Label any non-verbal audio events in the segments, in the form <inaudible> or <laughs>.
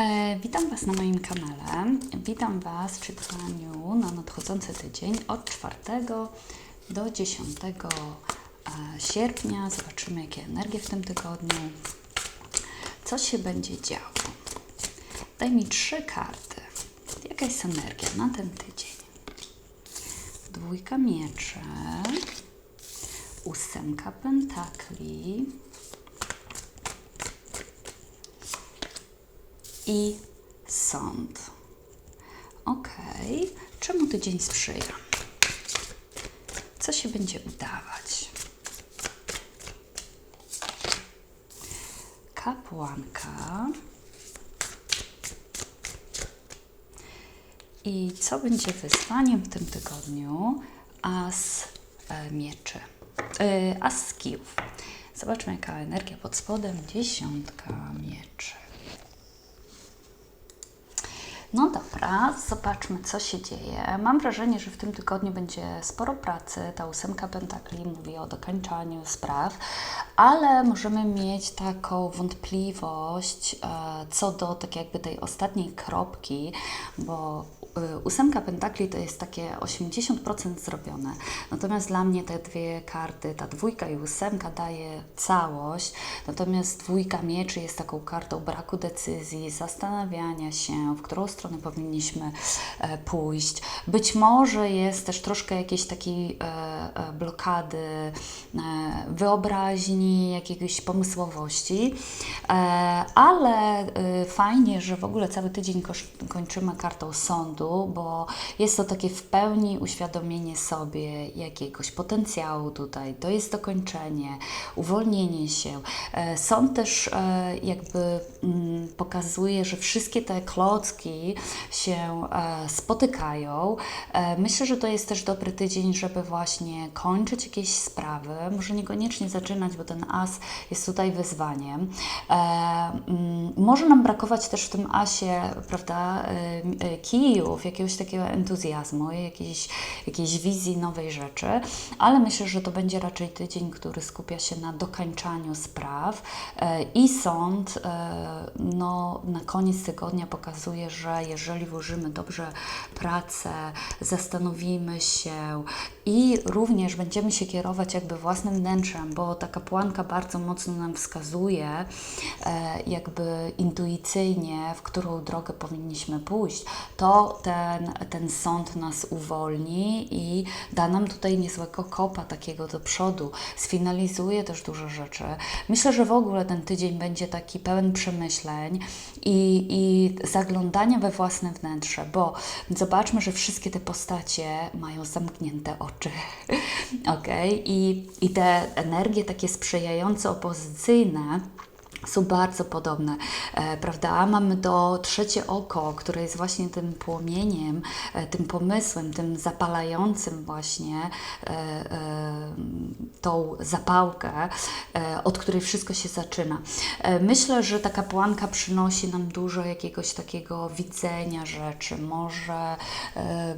E, witam Was na moim kanale. Witam Was w czytaniu na nadchodzący tydzień od 4 do 10 e, sierpnia. Zobaczymy, jakie energie w tym tygodniu. Co się będzie działo? Daj mi trzy karty. Jaka jest energia na ten tydzień? Dwójka mieczy, ósemka pentakli i sąd. Ok, czemu tydzień sprzyja? Co się będzie udawać? Kapłanka. I co będzie wyzwaniem w tym tygodniu? As e, mieczy. E, as kijów. Zobaczmy, jaka energia pod spodem. Dziesiątka mieczy. No dobra, zobaczmy, co się dzieje. Mam wrażenie, że w tym tygodniu będzie sporo pracy. Ta ósemka pentakli mówi o dokończaniu spraw, ale możemy mieć taką wątpliwość e, co do tak jakby tej ostatniej kropki, bo ósemka pentakli to jest takie 80% zrobione. Natomiast dla mnie te dwie karty, ta dwójka i ósemka daje całość, natomiast dwójka mieczy jest taką kartą braku decyzji, zastanawiania się, w którą stronę powinniśmy e, pójść. Być może jest też troszkę jakiejś takiej blokady wyobraźni, jakiejś pomysłowości, e, ale e, fajnie, że w ogóle cały tydzień kończymy kartą sądu, bo jest to takie w pełni uświadomienie sobie jakiegoś potencjału tutaj. To jest dokończenie, uwolnienie się. E, sąd też jakby mm, pokazuje, że wszystkie te klocki się spotykają. Myślę, że to jest też dobry tydzień, żeby właśnie kończyć jakieś sprawy, może niekoniecznie zaczynać, bo ten as jest tutaj wyzwaniem. E, mm, może nam brakować też w tym asie, prawda, e, e, jakiegoś takiego entuzjazmu, jakiejś, jakiejś wizji nowej rzeczy, ale myślę, że to będzie raczej tydzień, który skupia się na dokańczaniu spraw i sąd no, na koniec tygodnia pokazuje, że jeżeli włożymy dobrze pracę, zastanowimy się i również będziemy się kierować jakby własnym wnętrzem, bo ta kapłanka bardzo mocno nam wskazuje, e, jakby intuicyjnie, w którą drogę powinniśmy pójść, to ten, ten sąd nas uwolni i da nam tutaj niezłego kopa takiego do przodu. Sfinalizuje też dużo rzeczy. Myślę, że w ogóle ten tydzień będzie taki pełen przemyśleń i, i zaglądania we własne wnętrze, bo zobaczmy, że wszystkie te postacie mają zamknięte oczy. <laughs> ok? I, I te energie takie sprzyjające opozycyjne są bardzo podobne, e, prawda? Mamy to trzecie oko, które jest właśnie tym płomieniem, e, tym pomysłem, tym zapalającym właśnie e, tą zapałkę, od której wszystko się zaczyna. Myślę, że ta kapłanka przynosi nam dużo jakiegoś takiego widzenia rzeczy. Może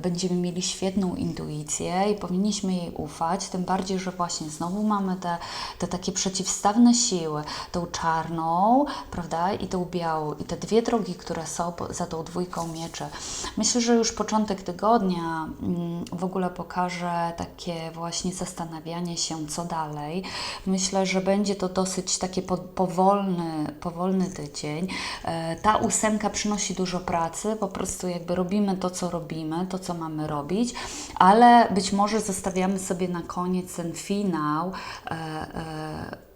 będziemy mieli świetną intuicję i powinniśmy jej ufać, tym bardziej, że właśnie znowu mamy te, te takie przeciwstawne siły, tą czarną, czarną, prawda, i tą białą. I te dwie drogi, które są za tą dwójką mieczy. Myślę, że już początek tygodnia mm, w ogóle pokaże takie właśnie zastanawianie się, co dalej. Myślę, że będzie to dosyć takie powolny, powolny tydzień. E, ta ósemka przynosi dużo pracy, po prostu jakby robimy to, co robimy, to, co mamy robić, ale być może zostawiamy sobie na koniec ten finał. E, e,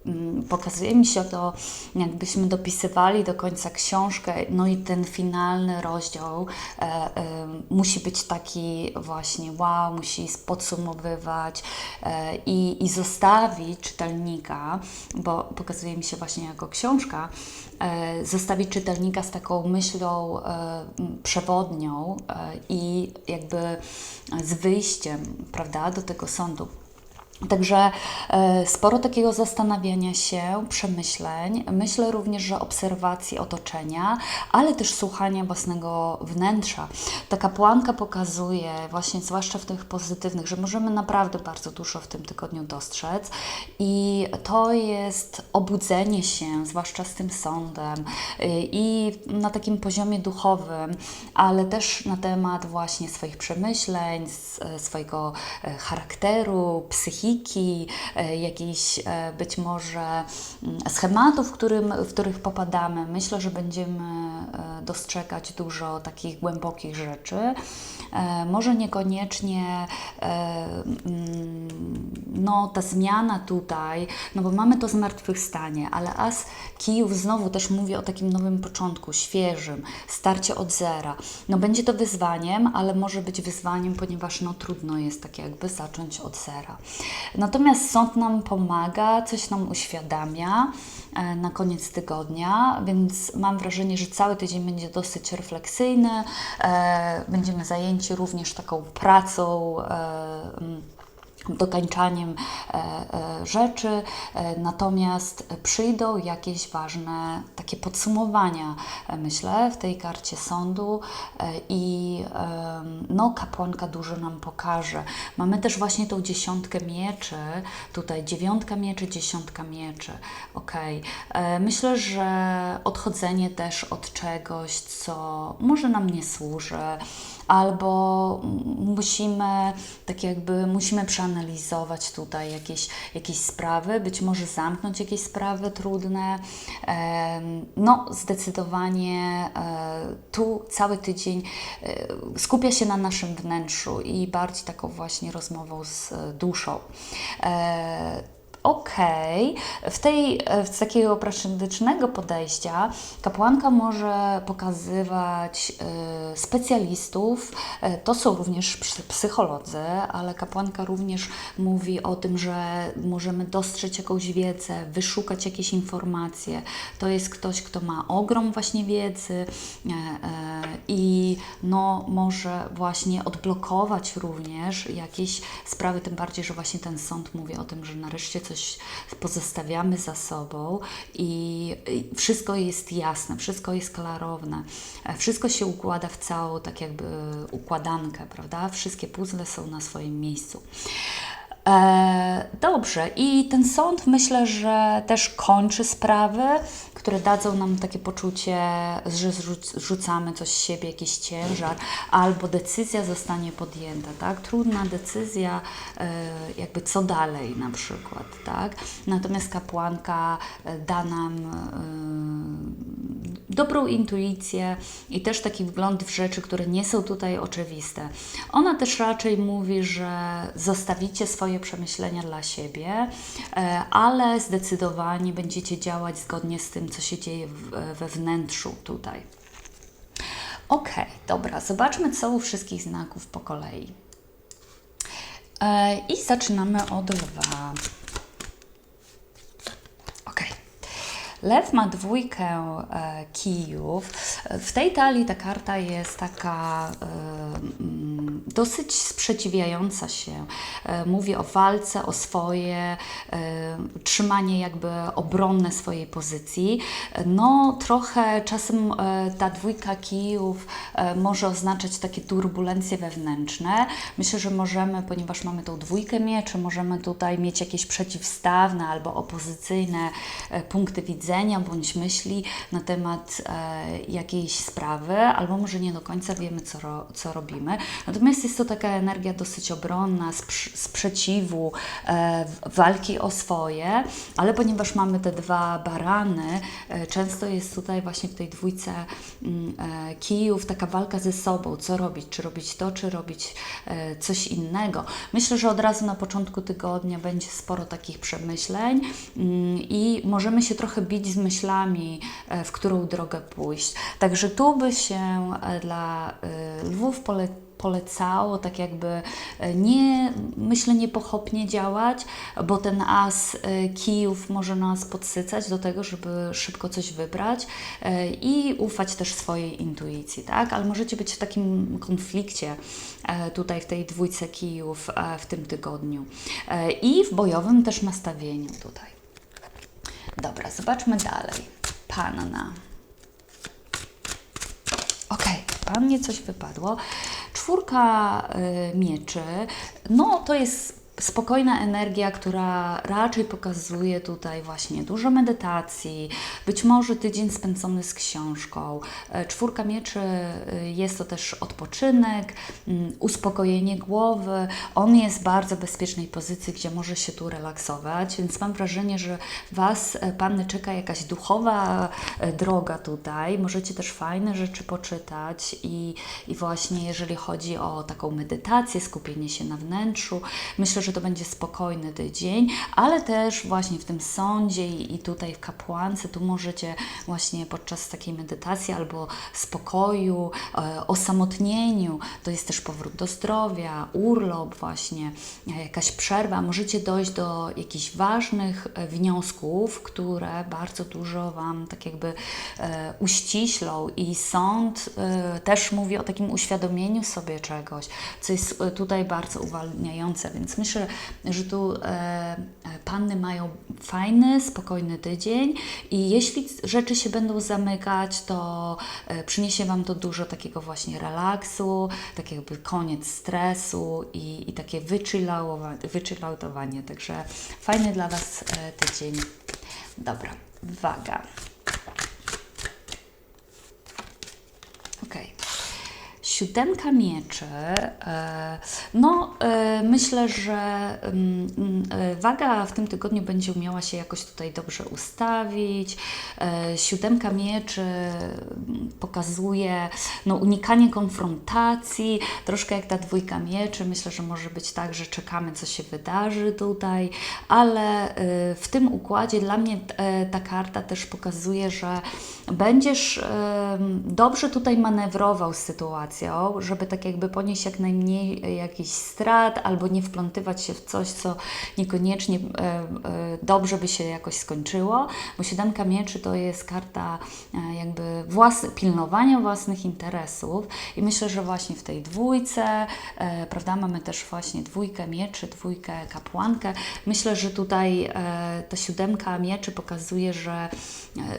pokazuje mi się to, jakbyśmy dopisywali do końca książkę, no i ten finalny rozdział e, e, musi być taki właśnie wow, musi podsumowywać e, i, i zostawić czytelnika, bo pokazuje mi się właśnie jako książka, e, zostawić czytelnika z taką myślą e, przewodnią e, i jakby z wyjściem, prawda, do tego sądu Także e, sporo takiego zastanawiania się, przemyśleń. Myślę również, że obserwacji otoczenia, ale też słuchania własnego wnętrza. Ta kapłanka pokazuje, właśnie zwłaszcza w tych pozytywnych, że możemy naprawdę bardzo dużo w tym tygodniu dostrzec i to jest obudzenie się, zwłaszcza z tym sądem y, i na takim poziomie duchowym, ale też na temat właśnie swoich przemyśleń, s- swojego e, charakteru, psychiki, e, jakichś e, być może mm, schematów, w, którym, w których popadamy. Myślę, że będziemy e, dostrzegać dużo takich głębokich rzeczy. E, Może niekoniecznie e, mm, no, ta zmiana tutaj, no bo mamy to zmartwychwstanie, ale as kijów znowu też mówi o takim nowym początku, świeżym, starcie od zera. No będzie to wyzwaniem, ale może być wyzwaniem, ponieważ no trudno jest tak jakby zacząć od zera. Natomiast sąd nam pomaga, coś nam uświadamia na koniec tygodnia, więc mam wrażenie, że cały tydzień będzie dosyć refleksyjny. E, Będziemy zajęci również taką pracą. Dokańczaniem e, e, rzeczy, e, natomiast przyjdą jakieś ważne takie podsumowania, myślę, w tej karcie sądu i no, kapłanka dużo nam pokaże. Mamy też właśnie tą dziesiątkę mieczy, tutaj dziewiątka mieczy, dziesiątka mieczy, ok. Myślę, że odchodzenie też od czegoś, co może nam nie służy, albo musimy, tak jakby, musimy przeanalizować tutaj jakieś, jakieś sprawy, być może zamknąć jakieś sprawy trudne. No, zdecydowanie e, tu cały tydzień e, skupia się na naszym wnętrzu i bardziej taką właśnie rozmową z e, duszą. Okej, w tej, e, z takiego praszydycznego podejścia kapłanka może pokazywać e, specjalistów, e, to są również psy- psycholodzy, ale kapłanka również mówi o tym, że możemy dostrzec jakąś wiedzę, wyszukać jakieś informacje. To jest ktoś, kto ma ogrom właśnie wiedzy i no, może właśnie odblokować również jakieś sprawy, tym bardziej, że właśnie ten sąd mówi o tym, że nareszcie coś pozostawiamy za sobą i i wszystko jest jasne, wszystko jest klarowne, e, wszystko się układa w całą tak jakby układankę, prawda? Wszystkie puzzle są na swoim miejscu. E, dobrze, i ten sąd myślę, że też kończy sprawy, które dadzą nam takie poczucie, że zrzuc- zrzucamy coś z siebie, jakiś ciężar, albo decyzja zostanie podjęta, tak? Trudna decyzja, e, jakby co dalej na przykład, tak? Natomiast kapłanka e, da nam dobrą intuicję i też taki wgląd w rzeczy, które nie są tutaj oczywiste. Ona też raczej mówi, że zostawicie swoje przemyślenia dla siebie, e, ale zdecydowanie będziecie działać zgodnie z tym, co się dzieje we wnętrzu tutaj. Ok, dobra, zobaczmy, co u wszystkich znaków po kolei. E, I zaczynamy od lwa. Ok. Lew ma dwójkę e, kijów. W tej talii ta karta jest taka e, mm, dosyć sprzeciwiająca się. E, mówi o walce, o swoje, e, trzymanie jakby obronne swojej pozycji. No trochę czasem e, ta dwójka kijów e, może oznaczać takie turbulencje wewnętrzne. Myślę, że możemy, ponieważ mamy tą dwójkę mieczy, możemy tutaj mieć jakieś przeciwstawne albo opozycyjne e, punkty widzenia bądź myśli na temat e, jakiejś sprawy, albo może nie do końca wiemy, co, ro, co robimy. Natomiast jest to taka energia dosyć obronna, sprz- sprzeciwu, e, walki o swoje, ale ponieważ mamy te dwa barany, e, często jest tutaj właśnie w tej dwójce mm, e, kijów taka walka ze sobą, co robić, czy robić to, czy robić e, coś innego. Myślę, że od razu na początku tygodnia będzie sporo takich przemyśleń mm, i możemy się trochę bić z myślami, e, w którą drogę pójść. Także tu by się e, dla lwów pole, polecało tak jakby e, nie, myślę, nie pochopnie działać, bo ten as e, kijów może nas podsycać do tego, żeby szybko coś wybrać e, i ufać też swojej intuicji, tak? Ale możecie być w takim konflikcie e, tutaj w tej dwójce kijów e, w tym tygodniu E, i w bojowym też nastawieniu tutaj. Dobra, zobaczmy dalej. Panna. Okej, pannie coś wypadło. Czwórka y, mieczy, no to jest spokojna energia, która raczej pokazuje tutaj właśnie dużo medytacji, być może tydzień spędzony z książką. E, Czwórka mieczy y, jest to też odpoczynek, uspokojenie głowy. On jest w bardzo bezpiecznej pozycji, gdzie może się tu relaksować, więc mam wrażenie, że Was, e, Panny, czeka jakaś duchowa e, droga tutaj. Możecie też fajne rzeczy poczytać i, i właśnie jeżeli chodzi o taką medytację, skupienie się na wnętrzu, myślę, że to będzie spokojny tydzień, ale też właśnie w tym sądzie i tutaj w kapłance, tu możecie właśnie podczas takiej medytacji albo spokoju, e, osamotnieniu, to jest też powrót do zdrowia, urlop właśnie, e, jakaś przerwa, możecie dojść do jakichś ważnych e, wniosków, które bardzo dużo Wam tak jakby uściślą i sąd też mówi o takim uświadomieniu sobie czegoś, co jest tutaj bardzo uwalniające, więc myślę, że tu e, panny mają fajny, spokojny tydzień i jeśli rzeczy się będą zamykać, to e, przyniesie Wam to dużo takiego właśnie relaksu, tak jakby koniec stresu i, i takie wychilloutowanie, także fajny dla Was e, tydzień. Dobra, waga. Okej. Siódemka mieczy. e, No, e, myślę, że mm, mm, e, waga w tym tygodniu będzie umiała się jakoś tutaj dobrze ustawić. Siódemka mieczy mm, pokazuje no, unikanie konfrontacji, troszkę jak ta dwójka mieczy. Myślę, że może być tak, że czekamy, co się wydarzy tutaj, ale w tym układzie dla mnie ta karta też pokazuje, że będziesz dobrze tutaj manewrował z sytuacją, żeby tak jakby ponieść jak najmniej e, jakichś strat albo nie wplątywać się w coś, co niekoniecznie e, e, dobrze by się jakoś skończyło, bo siódemka mieczy to jest karta jakby włas, pilnowania własnych interesów i myślę, że właśnie w tej dwójce, prawda, mamy też właśnie dwójkę mieczy, dwójkę kapłankę. Myślę, że tutaj ta siódemka mieczy pokazuje, że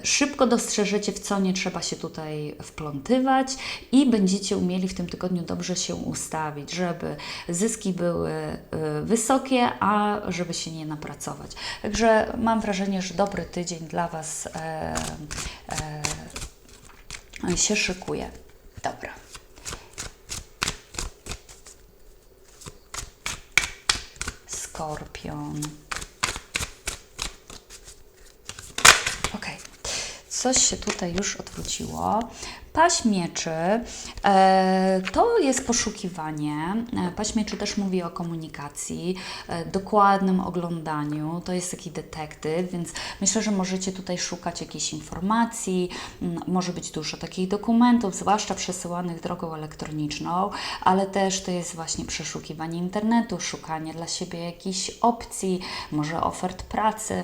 szybko dostrzeżecie, w co nie trzeba się tutaj wplątywać i będziecie umieli w tym tygodniu dobrze się ustawić, żeby zyski były e, wysokie, a żeby się nie napracować. Także mam wrażenie, że dobry tydzień dla Was e, e, się szykuje. Dobra. Skorpion. Okej. Coś się tutaj już odwróciło. Paść mieczy e, to jest poszukiwanie. E, Paść mieczy też mówi o komunikacji, e, dokładnym oglądaniu. To jest taki detektyw, więc myślę, że możecie tutaj szukać jakichś informacji. m, Może być dużo takich dokumentów, zwłaszcza przesyłanych drogą elektroniczną, ale też to jest właśnie przeszukiwanie internetu, szukanie dla siebie jakichś opcji, może ofert pracy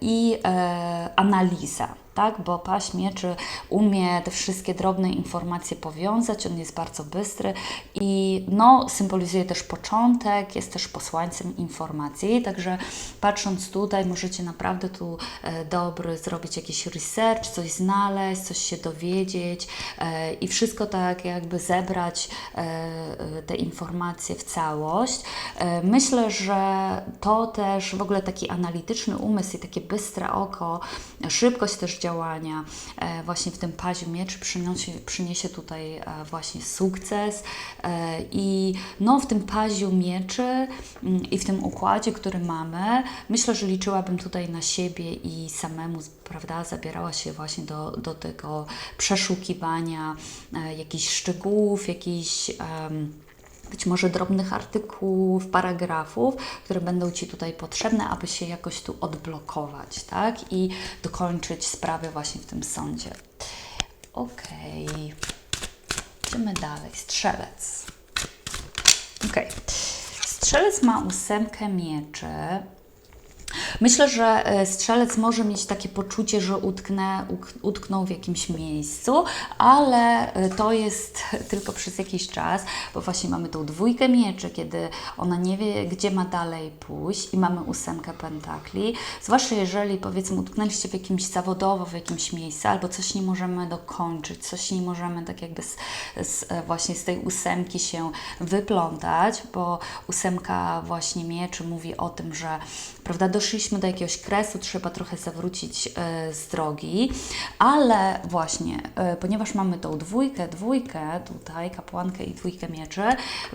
i analiza tak? Bo paść mieczy umie te wszystkie drobne informacje powiązać, on jest bardzo bystry i no, symbolizuje też początek, jest też posłańcem informacji, także patrząc tutaj możecie naprawdę tu e, dobry zrobić jakiś research, coś znaleźć, coś się dowiedzieć e, i wszystko tak jakby zebrać e, e, te informacje w całość. E, myślę, że to też w ogóle taki analityczny umysł i takie bystre oko, szybkość też działania e, właśnie w tym pazie mieczy przyniesie, przyniesie tutaj e, właśnie sukces. E, i no w tym paziu mieczy mm, i w tym układzie, który mamy, myślę, że liczyłabym tutaj na siebie i samemu, prawda, zabierała się właśnie do, do tego przeszukiwania jakichś szczegółów, jakichś em, być może drobnych artykułów, paragrafów, które będą Ci tutaj potrzebne, aby się jakoś tu odblokować, tak? I dokończyć sprawę właśnie w tym sądzie. Okej. Idziemy dalej. Strzelec. Ok. Strzelec ma ósemkę mieczy. Myślę, że e, strzelec może mieć takie poczucie, że utknę, utknął w jakimś miejscu, ale e, to jest <laughs> tylko przez jakiś czas, bo właśnie mamy tą dwójkę mieczy, kiedy ona nie wie, gdzie ma dalej pójść i mamy ósemkę pentakli. Zwłaszcza jeżeli powiedzmy utknęliście w jakimś zawodowo, w jakimś miejscu, albo coś nie możemy dokończyć, coś nie możemy tak jakby z, z, e, właśnie z tej ósemki się wyplątać, bo ósemka właśnie mieczy mówi o tym, że prawda, doszliśmy do jakiegoś kresu, trzeba trochę zawrócić e, z drogi, ale właśnie, e, ponieważ mamy tą dwójkę, dwójkę tutaj, kapłankę i dwójkę mieczy,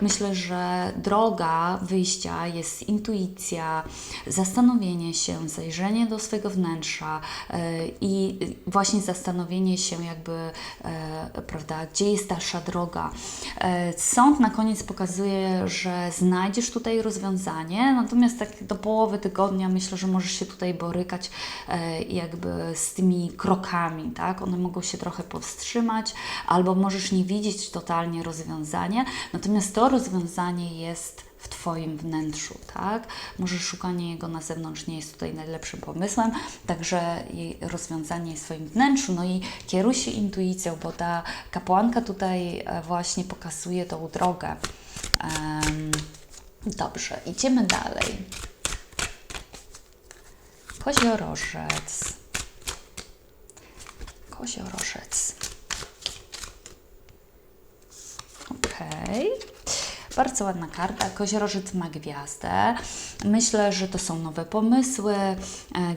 myślę, że droga wyjścia jest intuicja, zastanowienie się, zajrzenie do swojego wnętrza e, i właśnie zastanowienie się jakby, prawda, gdzie jest dalsza droga. Sąd na koniec pokazuje, że znajdziesz tutaj rozwiązanie, natomiast tak do połowy tygodnia myślę, że możesz się tutaj borykać e, jakby z tymi krokami, tak? One mogą się trochę powstrzymać, albo możesz nie widzieć totalnie rozwiązania, natomiast to rozwiązanie jest w Twoim wnętrzu, tak? Może szukanie jego na zewnątrz nie jest tutaj najlepszym pomysłem, także rozwiązanie jest w swoim wnętrzu, no i kieruj się intuicją, bo ta kapłanka tutaj e, właśnie pokazuje tą drogę. Um, dobrze, idziemy dalej. Koziorożec. Koziorożec. Okej. Okay. Bardzo ładna karta. Koziorożec ma gwiazdę. Myślę, że to są nowe pomysły. E,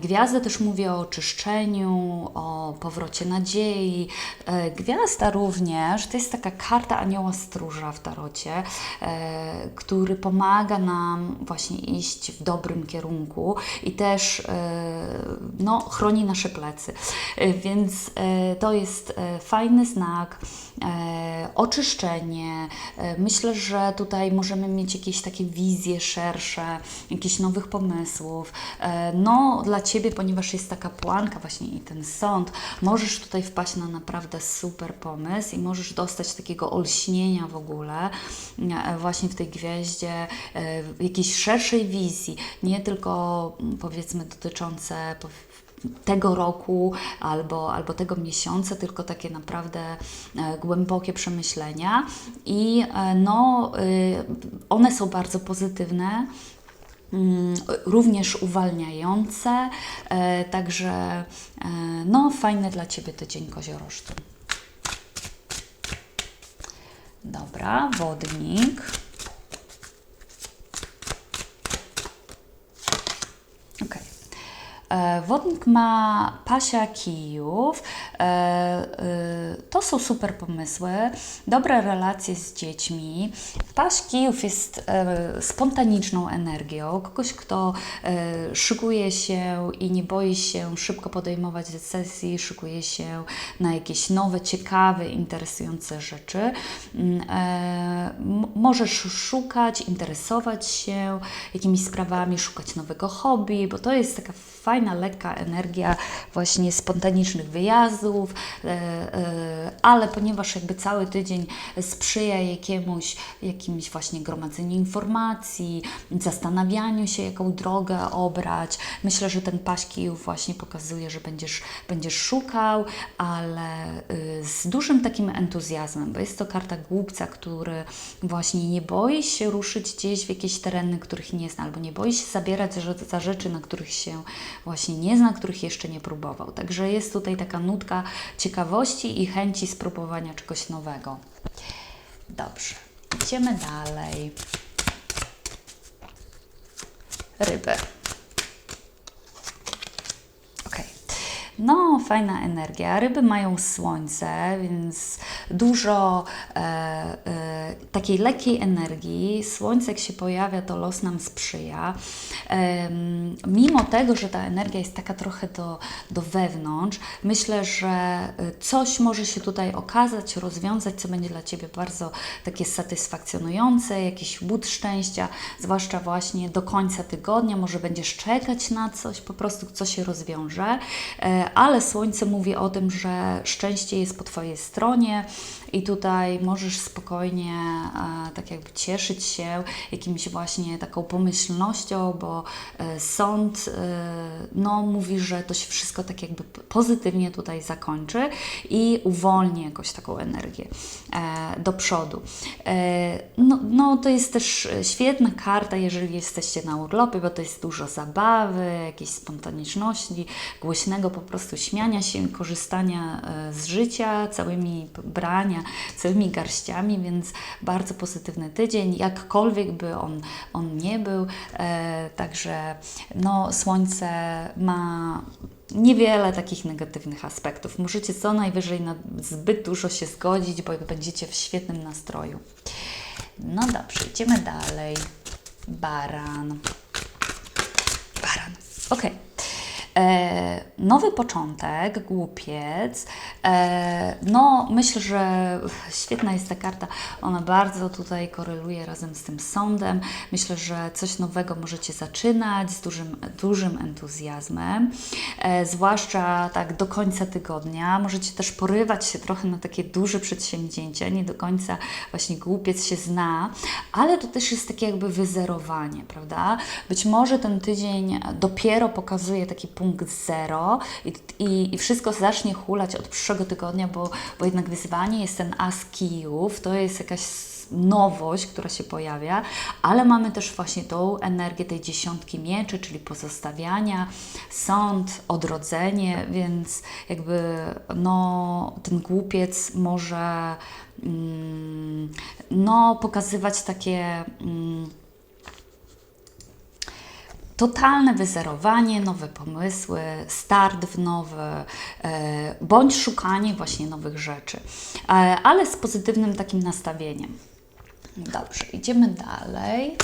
gwiazda też mówi o oczyszczeniu, o powrocie nadziei. E, gwiazda również to jest taka karta anioła stróża w tarocie, e, który pomaga nam właśnie iść w dobrym kierunku i też no, chroni nasze plecy. Więc to jest fajny znak. Oczyszczenie. Myślę, że tutaj możemy mieć jakieś takie wizje szersze, jakichś nowych pomysłów. E, no, dla Ciebie, ponieważ jest taka płanka właśnie i ten sąd, możesz tutaj wpaść na naprawdę super pomysł i możesz dostać takiego olśnienia w ogóle e, właśnie w tej gwieździe, e, jakiejś szerszej wizji, nie tylko powiedzmy dotyczące tego roku albo, albo tego miesiąca, tylko takie naprawdę głębokie przemyślenia i no, y, one są bardzo pozytywne mm, również uwalniające, e, także no fajny dla Ciebie tydzień koziorożcu. Dobra, wodnik. E, wodnik ma pasia kijów. E, e, to są super pomysły, dobre relacje z dziećmi. Paś kijów jest spontaniczną energią, kogoś, kto szykuje się i nie boi się szybko podejmować decyzji, szykuje się na jakieś nowe, ciekawe, interesujące rzeczy. Mm, możesz szukać, interesować się jakimiś sprawami, szukać nowego hobby, bo to jest taka fajna, lekka energia właśnie spontanicznych wyjazdów, e, e, ale ponieważ jakby cały tydzień sprzyja jakiemuś, jakimś właśnie gromadzeniu informacji, zastanawianiu się, jaką drogę obrać, myślę, że ten paśki właśnie pokazuje, że będziesz, będziesz szukał, ale y, z dużym takim entuzjazmem, bo jest to karta głupca, który właśnie nie boi się ruszyć gdzieś w jakieś tereny, których nie zna, albo nie boi się zabierać za rzeczy, na których się właśnie nie zna, których jeszcze nie próbował. Także jest tutaj taka nutka ciekawości i chęci spróbowania czegoś nowego. Dobrze, idziemy dalej. Ryby. No, fajna energia. Ryby mają słońce, więc dużo e, e, takiej lekkiej energii. Słońce, jak się pojawia, to los nam sprzyja. E, mimo tego, że ta energia jest taka trochę do, do wewnątrz, myślę, że e, coś może się tutaj okazać, rozwiązać, co będzie dla Ciebie bardzo takie satysfakcjonujące, jakiś łód szczęścia, zwłaszcza właśnie do końca tygodnia. Może będziesz czekać na coś, po prostu co się rozwiąże e, ale Słońce mówi o tym, że szczęście jest po Twojej stronie i tutaj możesz spokojnie e, tak jakby cieszyć się jakimś właśnie taką pomyślnością, bo e, sąd e, no, mówi, że to się wszystko tak jakby pozytywnie tutaj zakończy i uwolni jakąś taką energię do przodu. No, no to jest też świetna karta, jeżeli jesteście na urlopie, bo to jest dużo zabawy, jakiejś spontaniczności, głośnego po prostu śmiania się, korzystania z życia, całymi brania, całymi garściami, więc bardzo pozytywny tydzień, jakkolwiek by on, on nie był. E, także no, słońce ma niewiele takich negatywnych aspektów. Możecie co najwyżej na zbyt dużo się zgodzić, bo będziecie w świetnym nastroju. No dobrze, idziemy dalej. Baran. Baran. Ok. E, nowy początek, głupiec. E, no, myślę, że <laughs> świetna jest ta karta. Ona bardzo tutaj koreluje razem z tym sądem. Myślę, że coś nowego możecie zaczynać z dużym, dużym entuzjazmem, e, zwłaszcza tak do końca tygodnia. Możecie też porywać się trochę na takie duże przedsięwzięcia. Nie do końca właśnie głupiec się zna, ale to też jest takie jakby wyzerowanie, prawda? Być może ten tydzień dopiero pokazuje taki punkt zero i, i, i wszystko zacznie hulać od przyszłego tygodnia, bo, bo jednak wyzwanie jest ten as kijów, to jest jakaś nowość, która się pojawia, ale mamy też właśnie tą energię tej dziesiątki mieczy, czyli pozostawiania, sąd, odrodzenie, więc jakby no, ten głupiec może mm, no, pokazywać takie mm, totalne wyzerowanie, nowe pomysły, start w nowy, e, bądź szukanie właśnie nowych rzeczy, e, ale z pozytywnym takim nastawieniem. Dobrze, idziemy dalej.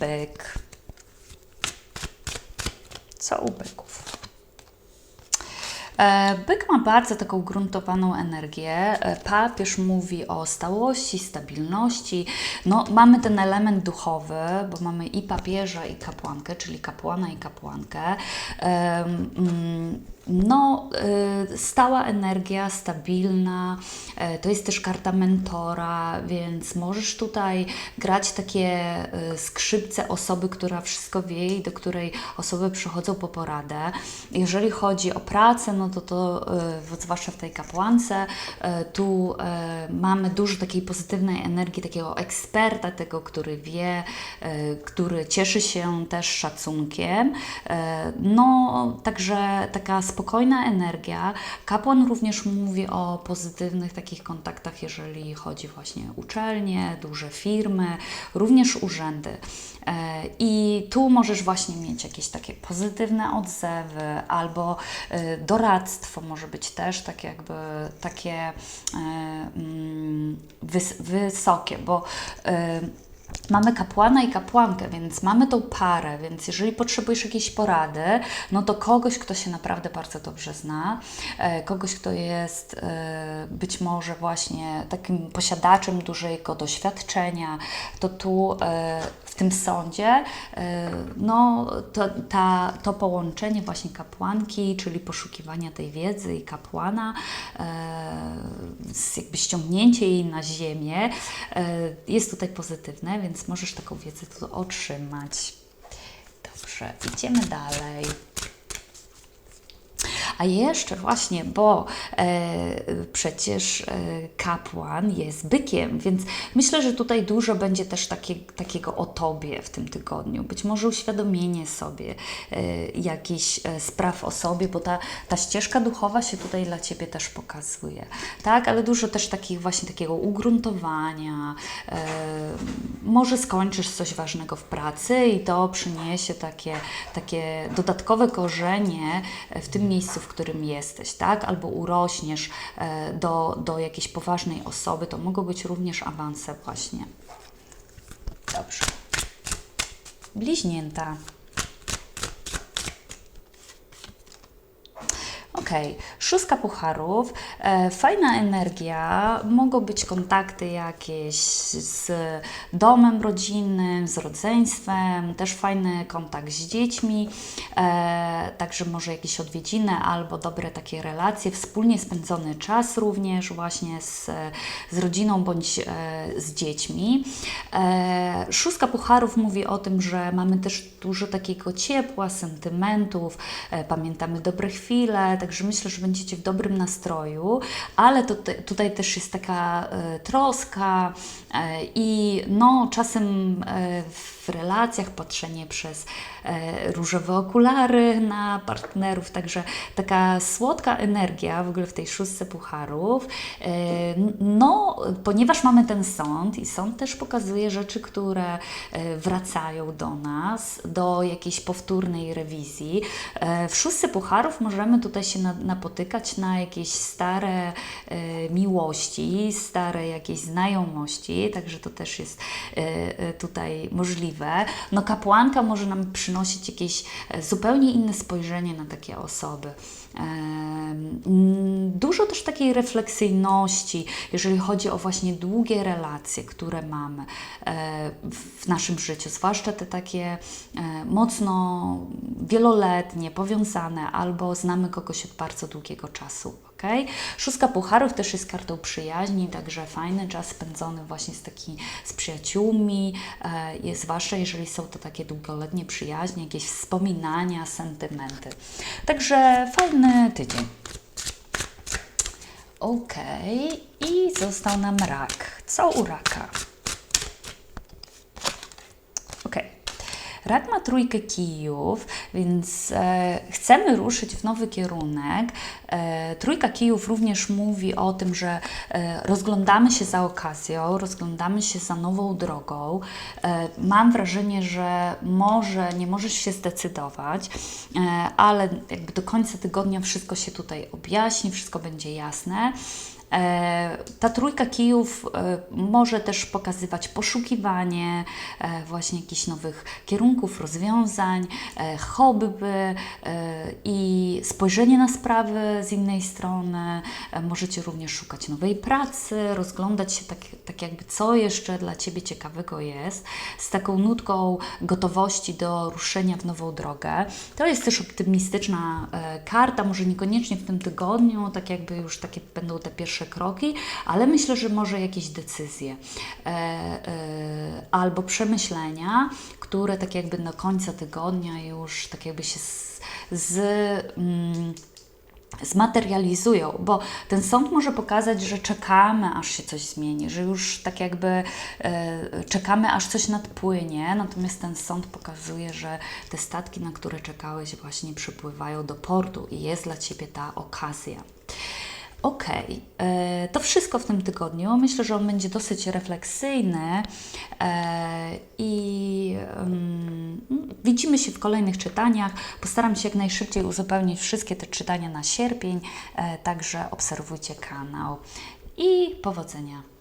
Byk. Co u byków? E, byk ma bardzo taką gruntowaną energię. E, papież mówi o stałości, stabilności. No, mamy ten element duchowy, bo mamy i papieża, i kapłankę, czyli kapłana i kapłankę. Um, no, y, stała energia, stabilna, y, to jest też karta mentora, więc możesz tutaj grać takie y, skrzypce osoby, która wszystko wie i do której osoby przychodzą po poradę. Jeżeli chodzi o pracę, no to to, zwłaszcza w tej kapłance, tu mamy dużo takiej pozytywnej energii, takiego eksperta, tego, który wie, który cieszy się też szacunkiem. No, także taka spokojna energia. Kapłan również mówi o pozytywnych takich kontaktach, jeżeli chodzi właśnie o uczelnie, duże firmy, również urzędy. E, I tu możesz właśnie mieć jakieś takie pozytywne odzewy, albo e, doradztwo może być też tak jakby takie e, mm, wysokie, bo Mamy kapłana i kapłankę, więc mamy tą parę, więc jeżeli potrzebujesz jakiejś porady, no to kogoś, kto się naprawdę bardzo dobrze zna, e, kogoś, kto jest e, być może właśnie takim posiadaczem dużego doświadczenia, to tu e, w tym sądzie no, to, ta, to połączenie właśnie kapłanki, czyli poszukiwania tej wiedzy i kapłana, jakby ściągnięcie jej na ziemię jest tutaj pozytywne, więc możesz taką wiedzę tu otrzymać. Dobrze, idziemy dalej. A jeszcze właśnie, bo e, przecież e, kapłan jest bykiem, więc myślę, że tutaj dużo będzie też takie, takiego o tobie w tym tygodniu. Być może uświadomienie sobie e, jakichś e, spraw o sobie, bo ta, ta ścieżka duchowa się tutaj dla ciebie też pokazuje. Tak, ale dużo też takich właśnie takiego ugruntowania. E, może skończysz coś ważnego w pracy i to przyniesie takie, takie dodatkowe korzenie w tym miejscu, w którym jesteś, tak? Albo urośniesz e, do, do jakiejś poważnej osoby, to mogą być również awanse właśnie. Dobrze. Bliźnięta. Ok, szóstka pucharów, e, fajna energia, mogą być kontakty jakieś z domem rodzinnym, z rodzeństwem, też fajny kontakt z dziećmi, e, także może jakieś odwiedziny albo dobre takie relacje, wspólnie spędzony czas również właśnie z, z rodziną bądź e, z dziećmi. E, szóstka pucharów mówi o tym, że mamy też dużo takiego ciepła, sentymentów, e, pamiętamy dobre chwile, także myślę, że będziecie w dobrym nastroju, ale to, tutaj też jest taka e, troska e, i no czasem e, w relacjach patrzenie przez e, różowe okulary na partnerów, także taka słodka energia w ogóle w tej szóstce pucharów. E, no, ponieważ mamy ten sąd i sąd też pokazuje rzeczy, które e, wracają do nas, do jakiejś powtórnej rewizji. W szóstce pucharów możemy tutaj się na- napotykać na jakieś stare miłości, stare jakieś znajomości, także to też jest tutaj możliwe. No kapłanka może nam przynosić jakieś e, zupełnie inne spojrzenie na takie osoby. Dużo też takiej refleksyjności, jeżeli chodzi o właśnie długie relacje, które mamy e, w naszym życiu, zwłaszcza te takie e, mocno wieloletnie, powiązane, albo znamy kogoś od bardzo długiego czasu. Szóstka pucharów też jest kartą przyjaźni, także fajny czas spędzony właśnie z takimi z przyjaciółmi, e, jest, jeżeli są to takie długoletnie przyjaźnie, jakieś wspominania, sentymenty. Także fajny tydzień. Okej, i został nam rak. Co u raka? Okej. Rak ma trójkę kijów, więc e, chcemy ruszyć w nowy kierunek. E, trójka kijów również mówi o tym, że e, rozglądamy się za okazją, rozglądamy się za nową drogą. E, mam wrażenie, że może nie możesz się zdecydować, e, ale jakby do końca tygodnia wszystko się tutaj objaśni, wszystko będzie jasne. E, Ta trójka kijów e, może też pokazywać poszukiwanie e, właśnie jakichś nowych kierunków, rozwiązań, hobby i spojrzenie na sprawy z innej strony. Możecie również szukać nowej pracy, rozglądać się tak, tak jakby co jeszcze dla Ciebie ciekawego jest, z taką nutką gotowości do ruszenia w nową drogę. To jest też optymistyczna karta, może niekoniecznie w tym tygodniu, tak jakby już takie będą te pierwsze kroki, ale myślę, że może jakieś decyzje e, e, albo przemyślenia, które tak jakby do końca tygodnia już tak jakby się z, z mm, zmaterializują, bo ten sąd może pokazać, że czekamy, aż się coś zmieni, że już tak jakby e, czekamy, aż coś nadpłynie, natomiast ten sąd pokazuje, że te statki, na które czekałeś, właśnie przypływają do portu i jest dla Ciebie ta okazja. Okej, e, to wszystko w tym tygodniu. Myślę, że on będzie dosyć refleksyjny e, i widzimy się w kolejnych czytaniach. Postaram się jak najszybciej uzupełnić wszystkie te czytania na sierpień, e, także obserwujcie kanał i powodzenia.